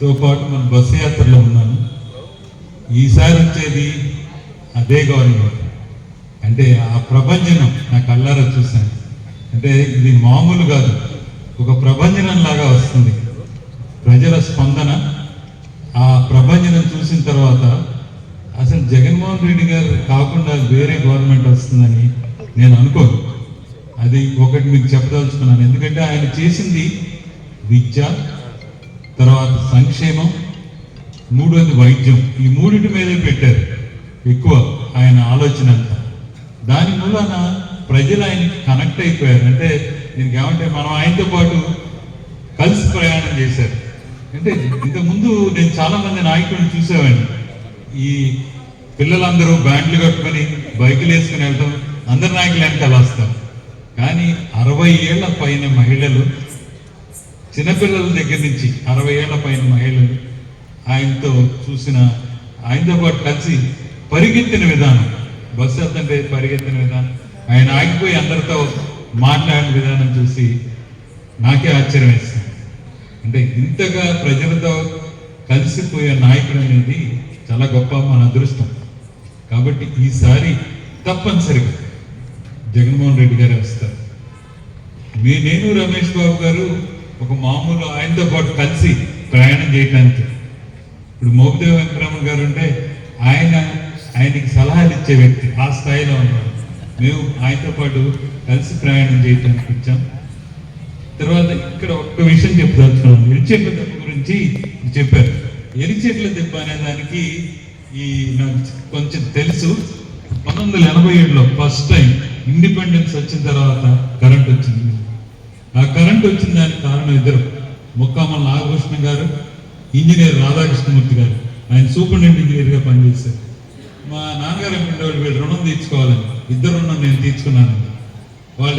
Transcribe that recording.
తో పాటు మన బస్సు యాత్రలో ఉన్నాను ఈసారి వచ్చేది అదే గవర్నమెంట్. అంటే ఆ ప్రభంజనం నా కళ్ళారా చూశాను. అంటే ఇది మామూలు కాదు. ఒక ప్రభంజనం లాగా వస్తుంది. ప్రజల స్పందన ఆ ప్రభంజనం చూసిన తర్వాత అసలు జగన్మోహన్ రెడ్డి గారు కాకుండా వేరే గవర్నమెంట్ వస్తుందని నేను అనుకోను. అది ఒకటి మీకు చెప్పదలుచుకున్నాను. ఎందుకంటే ఆయన చేసింది విద్య తర్వాత సంక్షేమం మూడోది వైద్యం. ఈ మూడింటి మీదే పెట్టారు. ఎక్కువ ఆయన ఆలోచన అంతా. దాని మూలన ప్రజలు ఆయనకి కనెక్ట్ అయిపోయారు. అంటే దీనికి ఏమంటే మనం ఆయనతో పాటు కలిసి ప్రయాణం చేశారు. అంటే ఇంతకుముందు నేను చాలామంది నాయకులను చూసేవాడిని. ఈ పిల్లలందరూ బ్యాండ్లు కట్టుకొని బైకులు వేసుకుని వెళ్తాం అందరి నాయకులు వెనకాల వస్తాం కానీ అరవై ఏళ్ళ పైన మహిళలు చిన్నపిల్లల దగ్గర నుంచి అరవై ఏళ్ళ పైన మహిళలు ఆయనతో చూసిన ఆయనతో పాటు కలిసి పరిగెత్తిన విధానం బస్సు వెళ్తుంటే పరిగెత్తిన విధానం ఆయన ఆగిపోయి అందరితో మాట్లాడిన విధానం చూసి నాకే ఆశ్చర్యం వేస్తుంది అంటే ఇంతగా ప్రజలతో కలిసిపోయే నాయకుడు అనేది చాలా గొప్ప మన అదృష్టం. కాబట్టి ఈసారి తప్పనిసరిగా జగన్మోహన్ రెడ్డి గారే వస్తారు. మీ నేను రమేష్ బాబు గారు ఒక మామూలు ఆయనతో పాటు కలిసి ప్రయాణం చేయటానికి. ఇప్పుడు మోపిదేవ వెంకటరమణ గారు అంటే ఆయన ఆయనకి సలహాలు ఇచ్చే వ్యక్తి ఆ స్థాయిలో ఉన్నారు మేము ఆయనతో పాటు కలిసి ప్రయాణం చేయటానికి వచ్చాం. తర్వాత ఇక్కడ ఒక్క విషయం చెప్పదలుచుకున్నాను ఎరిచెట్ల దెబ్బ గురించి చెప్పారు. ఎరిచెట్ల దెబ్బ అనే దానికి ఈ నాకు కొంచెం తెలుసు. పంతొమ్మిది వందల ఎనభై ఏడులో ఫస్ట్ టైం ఇండిపెండెన్స్ వచ్చిన తర్వాత కరెంట్ వచ్చింది. ఆ కరెంట్ వచ్చిన దానికి కారణం ఇద్దరు. ముక్కామల్ నాగభూషణ గారు ఇంజనీర్ రాధాకృష్ణమూర్తి గారు. ఆయన సూపరింటెండెంట్ ఇంజనీర్గా పనిచేశారు. మా నాన్నగారు ఏమంటే వీళ్ళు రుణం తీర్చుకోవాలని. ఇద్దరు రుణం నేను తీర్చుకున్నాను వాళ్ళు